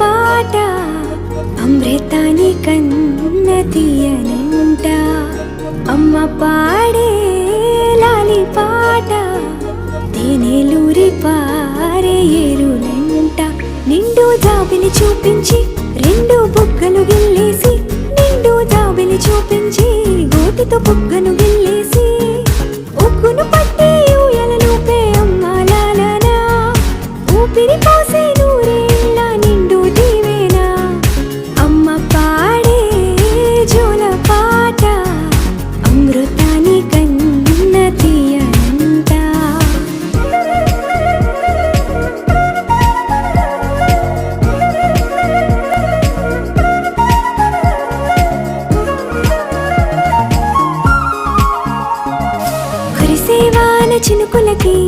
పాట అమృతాని కన్న తీయనంట. అమ్మ పాడే లాలి పాట తేనెలూరి పారే ఎరునంట నిండు జాబిని చూపించి రెండు బుగ్గలు గిల్లేసి నిండు జాబిని చూపించి గోటితో బుగ్గను గిల్లేసి. ఉగ్గును పట్టి ఊయల నూపే అమ్మ లాలనా ఊపిరి పోసే నూరే చినుకులకి